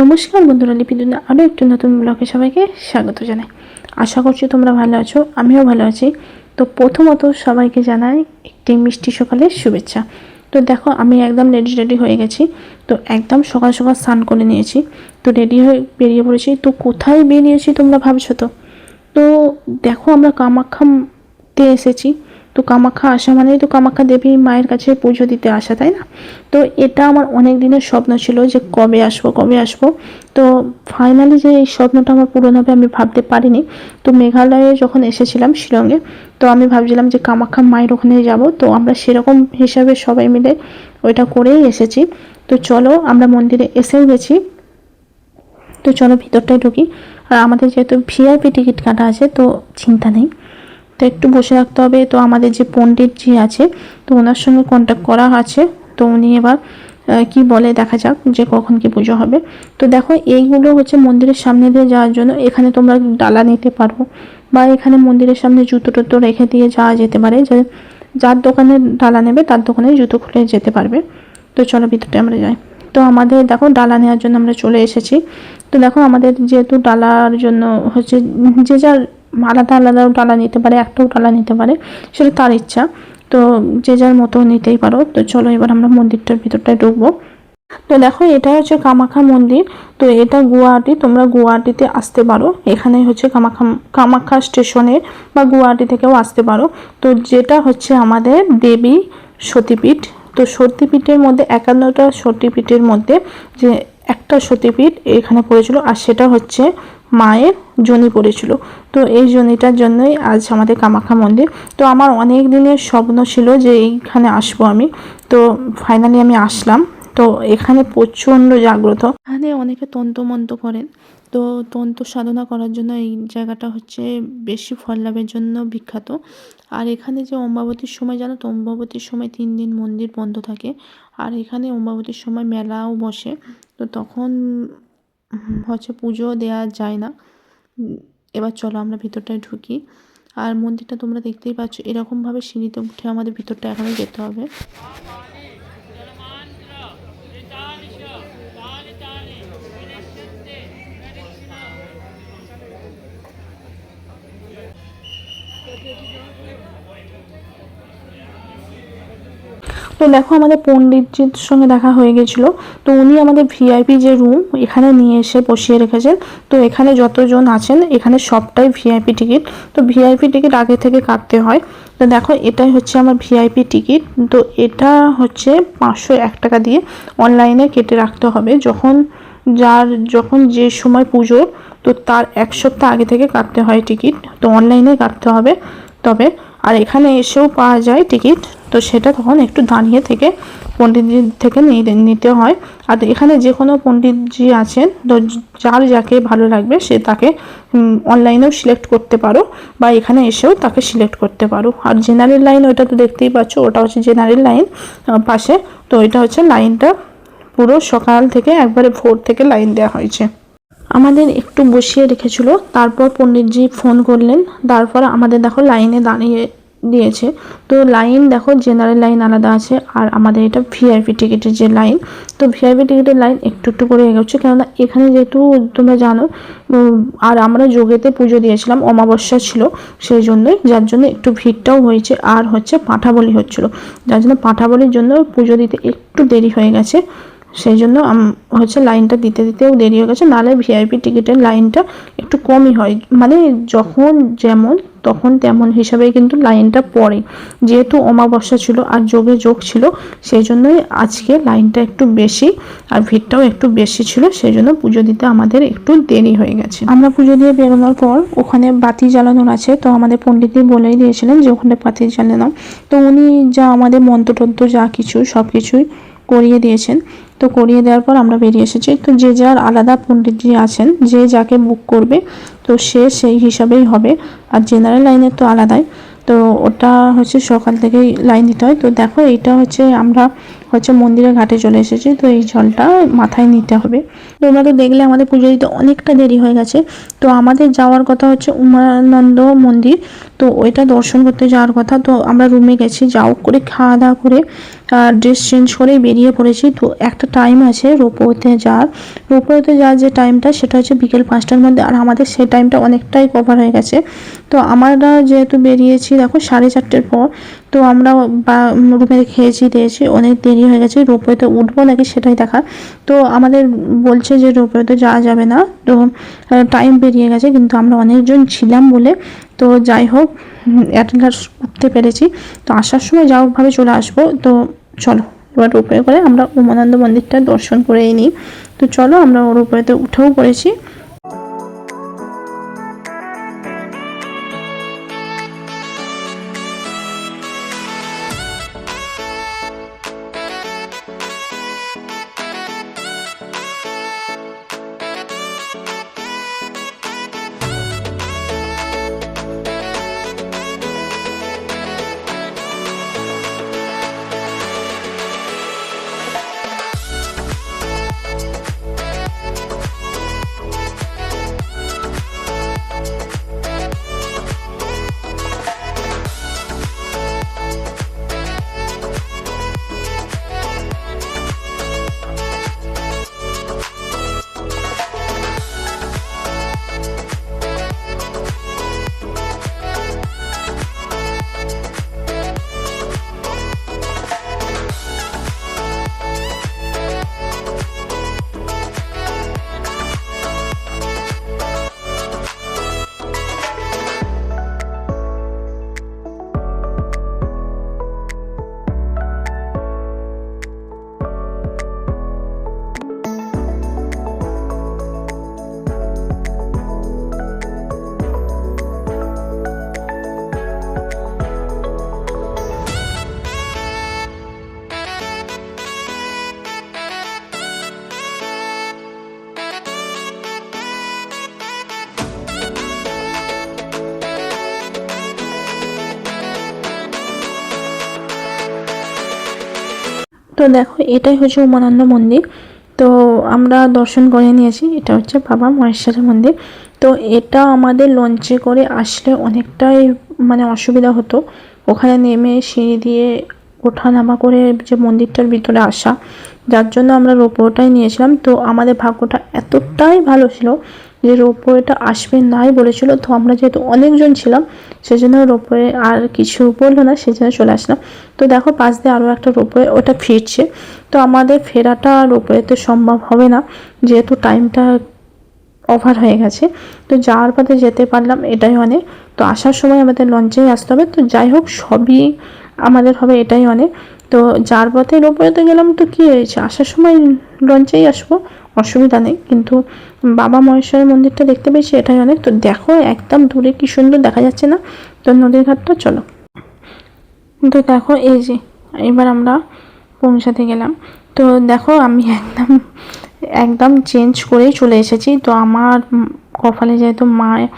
নমস্কার বন্ধুরা লিপিদুনা আরও একটু নতুন ব্লগে সবাইকে স্বাগত জানাই। আশা করছি তোমরা ভালো আছো, আমিও ভালো আছি। তো প্রথমত সবাইকে জানাই একটি মিষ্টি সকালের শুভেচ্ছা। তো দেখো, আমি একদম রেডি রেডি হয়ে গেছি। তো একদম সকাল সকাল স্নান করে নিয়েছি। তো রেডি হয়ে বেরিয়ে পড়েছি। তো কোথায় বেরিয়েছি তোমরা ভাবছ তো? তো দেখো, আমরা কামাখ্যাতে এসেছি। তো কামাখ্যা আসা মানেই তো কামাখ্যা দেবী মায়ের কাছে পুজো দিতে আসা, তাই না? তো এটা আমার অনেক দিনের স্বপ্ন ছিল যে কবে আসব কবে আসব। তো ফাইনালি যে এই স্বপ্নটা আমার পূরণ হবে আমি ভাবতে পারিনি। তো মেঘালয়ে যখন এসেছিলাম শিলংয়ে, তো আমি ভাবছিলাম যে কামাখ্যা মায়ের ওখানে যাব। তো আমরা সেরকম হিসাবে সবাই মিলে ওইটা করেই এসেছি। তো চলো আমরা মন্দিরে এসেও গেছি। তো চলো ভিতরটায় ঢুকি। আর আমাদের যেহেতু ভিআইপি টিকিট কাটা আছে, তো চিন্তা নেই। তো একটু বসে রাখতে হবে। তো আমাদের যে পণ্ডিতজি আছে, তো ওনার সঙ্গে কন্ট্যাক্ট করা আছে। তো উনি এবার কি বলে দেখা যাক যে কখন কি পুজো হবে। তো দেখো, এইগুলো হচ্ছে মন্দিরের সামনে দিয়ে যাওয়ার জন্য এখানে তোমরা ডালা নিতে পারো বা এখানে মন্দিরের সামনে জুতো টুতো রেখে দিয়ে যাওয়া যেতে পারে। যে যার দোকানে ডালা নেবে, তার দোকানে জুতো খুলে যেতে পারবে। তো চলো ভিতরটা আমরা যাই। তো আমাদের দেখো ডালা নেওয়ার জন্য আমরা চলে এসেছি। তো দেখো আমাদের যেহেতু ডালার জন্য হচ্ছে যে যার আলাদা আলাদা টালা নিতে পারে একটাও টালা নিতে পারে, সেটা তার ইচ্ছা। তো যে যার মতো নিতেই পারো। তো চলো এবার আমরা মন্দিরটার ভিতরটায় ঢুকবো। তো দেখো, এটা হচ্ছে কামাখ্যা মন্দির। তো এটা গুয়াহাটি, তোমরা গুয়াহাটিতে আসতে পারো। এখানে হচ্ছে কামাখ্যা কামাখ্যা স্টেশনে বা গুয়াহাটি থেকেও আসতে পারো। তো যেটা হচ্ছে আমাদের দেবী সতীপীঠ। তো সতীপীঠের মধ্যে, একান্নটা সতীপীঠের মধ্যে যে একটা সতীপীঠ এখানে পড়েছিল আর সেটা হচ্ছে মায়ের জনি পড়েছিল। তো এই জনিটার জন্যই আজ আমাদের কামাখ্যা মন্দির। তো আমার অনেক দিনের স্বপ্ন ছিল যে এইখানে আসব আমি। তো ফাইনালি আমি আসলাম। তো এখানে প্রচণ্ড জাগ্রত। এখানে অনেকে তন্ত্রমন্ত্র করেন। তো তন্ত্র সাধনা করার জন্য এই জায়গাটা হচ্ছে বেশি ফল লাভের জন্য বিখ্যাত। আর এখানে যে অম্বাবতীর সময়, জানো তো অম্বাবতীর সময় তিন দিন মন্দির বন্ধ থাকে। আর এখানে অম্বাবতীর সময় মেলাও বসে। তো তখন হচ্ছে পুজো দেওয়া যায় না। এবার চলো আমরা ভিতরটায় ঢুকি। আর মন্দিরটা তোমরা দেখতেই পাচ্ছ, এরকমভাবে সিঁড়িতে উঠে আমাদের ভিতরটা এখনও যেতে হবে। তো দেখো আমাদের পণ্ডিতজির সঙ্গে দেখা হয়ে গেছিল। তো উনি আমাদের ভিআইপি যে রুম এখানে নিয়ে এসে বসিয়ে রেখেছেন। তো এখানে যতজন আছেন, এখানে সবটাই ভিআইপি টিকিট তো ভিআইপি টিকিট আগে থেকে কাটতে হয়। তো দেখো, এটাই হচ্ছে আমার ভিআইপি টিকিট তো এটা হচ্ছে পাঁচশো এক টাকা দিয়ে অনলাইনে কেটে রাখতে হবে। যখন যার, যখন যে সময় পুজো, তো তার এক সপ্তাহ আগে থেকে কাটতে হয় টিকিট তো অনলাইনে কাটতে হবে। তবে আর এখানে এসেও পাওয়া যায় টিকিট। তো সেটা তখন একটু দাঁড়িয়ে থেকে পণ্ডিতজির থেকে নিতে হয়। আর এখানে যে কোনো পণ্ডিতজি আছেন, তো যার যাকে ভালো লাগবে সে তাকে অনলাইনেও সিলেক্ট করতে পারো বা এখানে এসেও তাকে সিলেক্ট করতে পারো। আর জেনারেল লাইন ওটা তো দেখতেই পাচ্ছ, ওটা হচ্ছে জেনারেল লাইন পাশে। তো এটা হচ্ছে লাইনটা পুরো সকাল থেকে একবারে ভোর থেকে লাইন দেওয়া হয়েছে। আমাদের একটু বসিয়ে রেখেছিল। তারপর পণ্ডিতজি ফোন করলেন। তারপর আমাদের দেখো লাইনে দাঁড়িয়ে দিয়েছে। তো লাইন দেখো জেনারেল লাইন আলাদা আছে আর আমাদের এটা ভিআইপি টিকিটের যে লাইন। তো ভিআইপি টিকিটের লাইন একটু একটু করে এগোচ্ছে কেননা এখানে যেহেতু তোমরা জানো আর আমরা যোগেতে পুজো দিয়েছিলাম, অমাবস্যা ছিল সেই জন্যই, যার জন্য একটু ভিড়টাও হয়েছে আর হচ্ছে পাঁঠা বলি হচ্ছিল। যার জন্য পাঁঠা বলির জন্য পুজো দিতে একটু দেরি হয়ে গেছে। সেই জন্য হচ্ছে লাইনটা দিতে দিতেও দেরি হয়ে গেছে। নাহলে ভিআইপি টিকিটের লাইনটা একটু কমই হয়। মানে যখন যেমন, তখন তেমন হিসাবে কিন্তু লাইনটা পড়ে। যেহেতু অমাবস্যা ছিল আর যোগে যোগ ছিল, সেই জন্যই আজকে লাইনটা একটু বেশি আর ভিড়টাও একটু বেশি ছিল। সেই জন্য পুজো দিতে আমাদের একটু দেরি হয়ে গেছে। আমরা পুজো দিয়ে বেরোনোর পর ওখানে বাতি জ্বালানোর আছে। তো আমাদের পণ্ডিতই বলেই দিয়েছিলেন যে, ওখানে বাতি জ্বালানো। তো উনি যা আমাদের মন্ত্রতন্ত্র যা কিছু সব কিছুই করিয়ে দিয়েছেন। তো করিয়ে দেওয়ার পর আমরা বেরিয়ে এসেছি। তো যে যার আলাদা পণ্ডিতজি আছেন, যে যাকে বুক করবে, তো সে সেই হিসাবেই হবে। আর জেনারেল লাইনের তো আলাদাই। তো ওটা হচ্ছে সকাল থেকেই লাইন দিতে হয়। তো দেখো এইটা হচ্ছে আমরা হচ্ছে মন্দিরের ঘাটে চলে এসেছি, তো এই জলটা মাথায় নিতে হবে। তোমরা তো দেখলে আমাদের পুজো দিতে অনেকটা দেরি হয়ে গেছে, তো আমাদের যাওয়ার কথা হচ্ছে উমানন্দ মন্দির, তো ওইটা দর্শন করতে যাওয়ার কথা, তো আমরা রুমে গেছি, যাও করে খাওয়া দাওয়া করে ড্রেস চেঞ্জ করে বেরিয়ে পড়েছি, তো একটা টাইম আছে রোপওয়েতে যাওয়ার। রোপওয়েতে যাওয়ার যে টাইমটা সেটা হচ্ছে বিকেল পাঁচটার মধ্যে, আর আমাদের সেই টাইমটা অনেকটাই কভার হয়ে গেছে। তো আমরা যেহেতু বেরিয়েছি, দেখো সাড়ে চারটের পর তো আমরা বা রুমে খেয়েছি, দিয়েছি, অনেক দেরি হয়ে গেছে রোপওয়েতে উঠবো নাকি সেটাই দেখা তো আমাদের বলছে যে রোপওয়েতে যাওয়া যাবে না, তো টাইম বেরিয়ে গেছে, কিন্তু আমরা অনেকজন ছিলাম বলে, তো যাই হোক অ্যাটলাস উঠতে পেরেছি। তো আসার সময় যা হোকভাবে চলে আসব, তো চলো, এবার রোপওয়ে করে আমরা উমানন্দ মন্দিরটা দর্শন করেই নিই। তো চলো আমরা রোপওয়েতে উঠেও পড়েছি। তো দেখো, এটাই হচ্ছে উমানন্দ মন্দির। তো আমরা দর্শন করে নিয়েছি, এটা হচ্ছে বাবা মহেশ্বরের মন্দির। তো এটা আমাদের লঞ্চে করে আসলে অনেকটাই মানে অসুবিধা হতো। ওখানে নেমে সিঁড়ি দিয়ে ওঠা নামা করে যে মন্দিরটার ভিতরে আসা, যার জন্য আমরা রোপওয়েটাই নিয়েছিলাম। তো আমাদের ভাগ্যটা এতটাই ভালো ছিল যে রোপওয়েটা আসবে নাই বলেছিল, তো আমরা যেহেতু অনেকজন ছিলাম, সেজন্য রোপওয়ে আর কিছু বলল না, সেজন্য চলে আসলাম। তো দেখো পাশ দিয়ে আরও একটা রোপওয়ে, ওটা ফিরছে। তো আমাদের ফেরাটা রোপওয়েতে সম্ভব হবে না, যেহেতু টাইমটা ওভার হয়ে গেছে। তো যাওয়ার পথে যেতে পারলাম, এটাই অনেক। তো আসার সময় আমাদের লঞ্চেই আসতে হবে। তো যাই হোক, সবই আমাদের হবে, এটাই অনেক। তো যার পথে রোপওয়েতে গেলাম, তো কী হয়েছে? আসার সময় লঞ্চেই আসব? অসুবিধা নেই, কিন্তু বাবা মহেশ্বরের মন্দিরটা দেখতে পেয়েছি, এটাই অনেক। তো দেখো, একদম দূরে কি সুন্দর দেখা যাচ্ছে না। তো নদীর ঘাটটা চলো। তো দেখো, এই যে, এবার আমরা পৌঁছাতে গেলাম। তো দেখো, আমি একদম একদম চেঞ্জ করেই চলে এসেছি। তো আমার কপালে যেহেতু মায়ের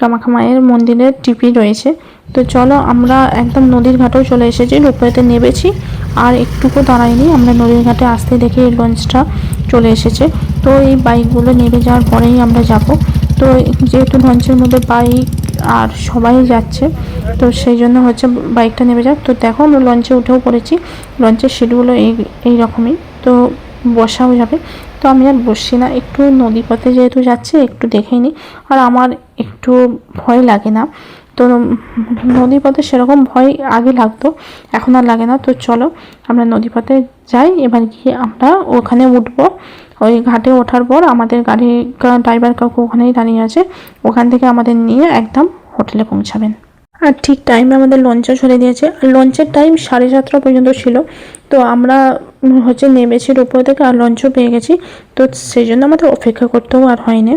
কামাখা মায়ের মন্দিরের টিপি রয়েছে। তো চলো আমরা একদম নদীর ঘাটেও চলে এসেছি রূপয়াতে নেবেছি আর একটুকু দাঁড়াইনি, আমরা নদীর ঘাটে আসতে দেখি এই লঞ্চটা চলে এসেছে। তো এই বাইকগুলো নেমে যাওয়ার পরেই আমরা যাব। তো যেহেতু লঞ্চের মধ্যে বাইক আর সবাই যাচ্ছে, তো সেই জন্য হচ্ছে বাইকটা নেমে যাক। তো দেখো আমরা লঞ্চে উঠেও পড়েছি, লঞ্চের সিটগুলো এই এই রকমই। তো বসাও যাবে। আমি আর বসছি না। একটু নদী পথে যেহেতু যাচ্ছে, একটু দেখেই নিই। আর আমার একটু ভয় লাগে না। তো নদী পথে সেরকম ভয় আগে লাগতো, এখন আর লাগে না। তো চলো, আমরা নদী পথে যাই। এবার গিয়ে আমরা ওখানে উঠবো। ওই ঘাটে ওঠার পর আমাদের গাড়ি, ড্রাইভার কাকু ওখানেই দাঁড়িয়ে আছে। ওখান থেকে আমাদের নিয়ে একদম হোটেলে পৌঁছাবেন। আর ঠিক টাইমে আমাদের লঞ্চও চলে দিয়েছে। আর লঞ্চের টাইম সাড়ে সাতটা পর্যন্ত ছিল। তো আমরা হচ্ছে নেমেছি উপর থেকে আর লঞ্চও পেয়ে গেছি। তো সেই জন্য আমাদের অপেক্ষা করতেও আর হয়নি।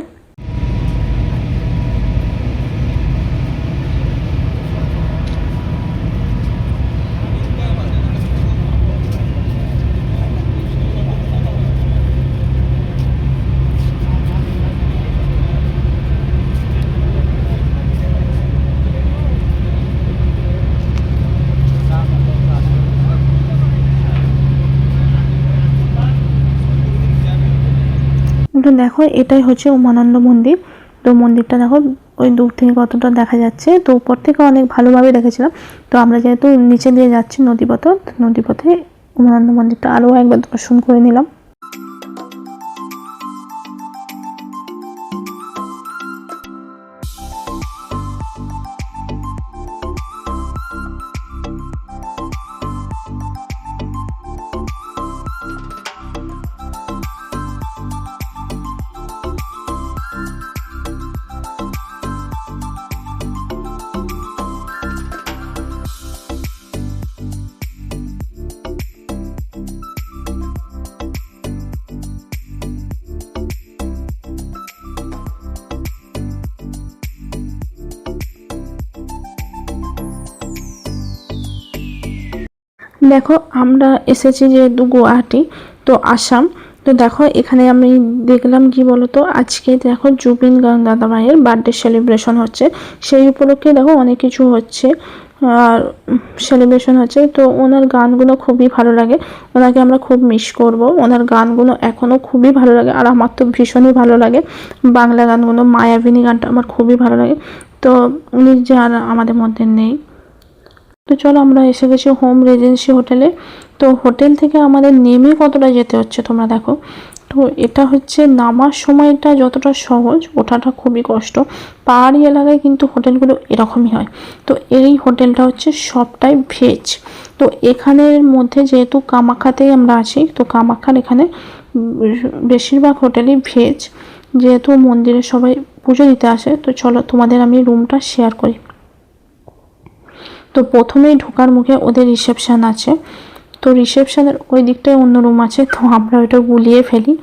দেখো, এটাই হচ্ছে উমানন্দ মন্দির। তো মন্দিরটা দেখো, ওই দূর থেকে কতটা দেখা যাচ্ছে। তো উপর থেকে অনেক ভালোভাবে দেখেছিলাম। তো আমরা যেহেতু নিচে দিয়ে যাচ্ছি নদীপথ নদীপথে উমানন্দ মন্দিরটা আরও একবার দর্শন করে নিলাম। দেখো, আমরা এসেছি যেহেতু গুয়াহাটি, তো আসাম। তো দেখো, এখানে আমি দেখলাম কি বলতো, আজকে দেখো জুবিন গার্গ দাদাভাইয়ের বার্থডে সেলিব্রেশন হচ্ছে। সেই উপলক্ষে দেখো অনেক কিছু হচ্ছে। আর সেলিব্রেশন হচ্ছে। তো ওনার গানগুলো খুবই ভালো লাগে। ওনাকে আমরা খুব মিস করব। ওনার গানগুলো এখনও খুবই ভালো লাগে। আর আমার তো ভীষণই ভালো লাগে। বাংলা গানগুলো, মায়াবিনী গানটা আমার খুবই ভালো লাগে। তো উনি যে আর আমাদের মধ্যে নেই তো চলো আমরা এসে গেছি হোম রেজেন্সি হোটেলে তো হোটেল থেকে আমাদের নেমে কতটা যেতে হচ্ছে তোমরা দেখো। তো এটা হচ্ছে নামার সময়টা যতটা সহজ, ওঠাটা খুবই কষ্ট। পাহাড়ি এলাকায় কিন্তু হোটেলগুলো এরকমই হয়। তো এই হোটেলটা হচ্ছে সবটাই ভেজ তো এখানের মধ্যে যেহেতু কামাখ্যাতেই আমরা আছি, তো কামাখ্যার এখানে বেশিরভাগ হোটেলই ভেজ যেহেতু মন্দিরে সবাই পুজো দিতে আসে, তো চলো তোমাদের আমি রুমটা শেয়ার করি। তো প্রথমেই ঢোকার মুখে ওদের রিসেপশান আছে। তো রিসেপশানের ওই দিকটায় অন্য রুম আছে, তো আমরা ওইটা গুলিয়ে ফেলি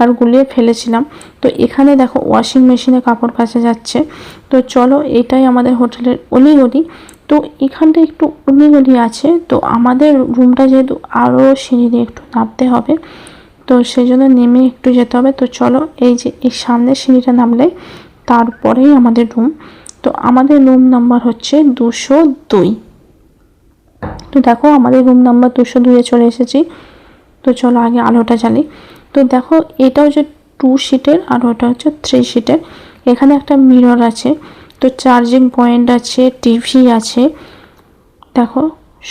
আর গুলিয়ে ফেলেছিলাম। তো এখানে দেখো ওয়াশিং মেশিনে কাপড় কাচা যাচ্ছে। তো চলো এটাই আমাদের হোটেলের অলিগলি। তো এখানটা একটু অলিগলি আছে, তো আমাদের রুমটা যেহেতু আরও সিঁড়ি দিয়ে একটু নামতে হবে, তো সেই জন্য নেমে একটু যেতে হবে। তো চলো এই যে এই সামনের সিঁড়িটা নামলে তারপরেই আমাদের রুম তো আমাদের রুম নাম্বার হচ্ছে দুশো দুই। তো দেখো আমাদের রুম নাম্বার দুশো দুইয়ে চলে এসেছি। তো চলো আগে আলোটা জ্বালি। তো দেখো, এটা হচ্ছে টু সিটের আর ওটা হচ্ছে থ্রি সিটের এখানে একটা মিরর আছে। তো চার্জিং পয়েন্ট আছে টিভি আছে। দেখো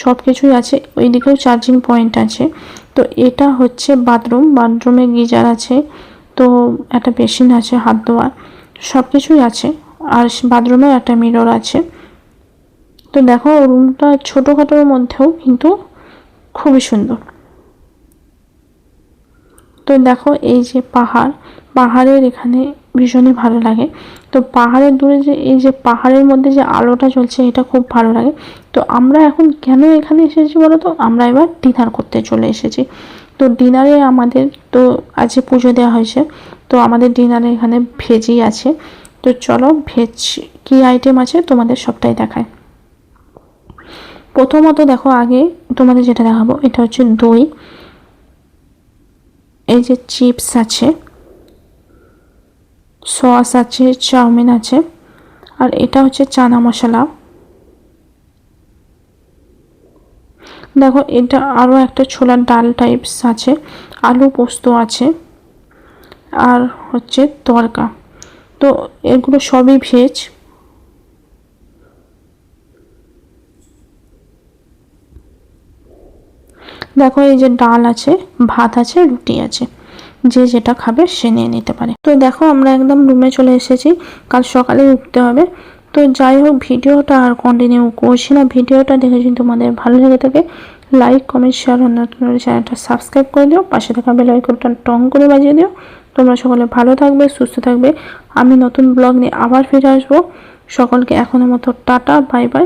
সব কিছুই আছে। ওই দিকেও চার্জিং পয়েন্ট আছে। তো এটা হচ্ছে বাথরুম বাথরুমে গিজার আছে। তো একটা বেসিন আছে হাত ধোয়ার। সব কিছুই আছে। আর বাথরুমেও একটা মিরর আছে। তো দেখো, রুমটা ছোটোখাটোর মধ্যেও কিন্তু খুবই সুন্দর। তো দেখো, এই যে পাহাড়, পাহাড়ের এখানে ভীষণই ভালো লাগে। তো পাহাড়ের দূরে যে, এই যে পাহাড়ের মধ্যে যে আলোটা চলছে, এটা খুব ভালো লাগে। তো আমরা এখন কেন এখানে এসেছি বলো তো? আমরা এবার ডিনার করতে চলে এসেছি। তো ডিনারে আমাদের তো আজকে পুজো দেওয়া হয়েছে, তো আমাদের ডিনারে এখানে ভেজই আছে। তো চলো ভেজ কী আইটেম আছে তোমাদের সবটাই দেখায় প্রথমত দেখো আগে তোমাদের যেটা দেখাবো, এটা হচ্ছে দই। এই যে চিপস আছে, সস আছে, চাউমিন আছে, আর এটা হচ্ছে চানা মশলা। দেখো এটা আরও একটা ছোলার ডাল টাইপস আছে, আলু পোস্ত আছে, আর হচ্ছে তরকা। তো এগুলো সবই ভেজ দেখো এই যে ডাল আছে, ভাত আছে, রুটি আছে। যে যেটা খাবে সে নিয়ে নিতে পারে। তো দেখো আমরা একদম রুমে চলে এসেছি, কাল সকালে উঠতে হবে। তো যাই হোক, ভিডিওটা আর কন্টিনিউ করছি না। ভিডিওটা দেখে যদি তোমাদের ভালো লেগে থাকে লাইক কমেন্ট শেয়ার নতুন চ্যানেলটা সাবস্ক্রাইব করে দিও। পাশে থাকা বেল আইকনটা টং করে বাজিয়ে দিও। তোমরা সকলে ভালো থাকবে, সুস্থ থাকবে। আমি নতুন ব্লগ নিয়ে আবার ফিরে আসব। সকলকে এখনের মতো টাটা বাই বাই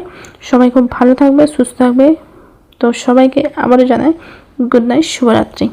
সবাই খুব ভালো থাকবে, সুস্থ থাকবে। তো সবাইকে আবারও জানাই গুড নাইট শুভরাত্রি।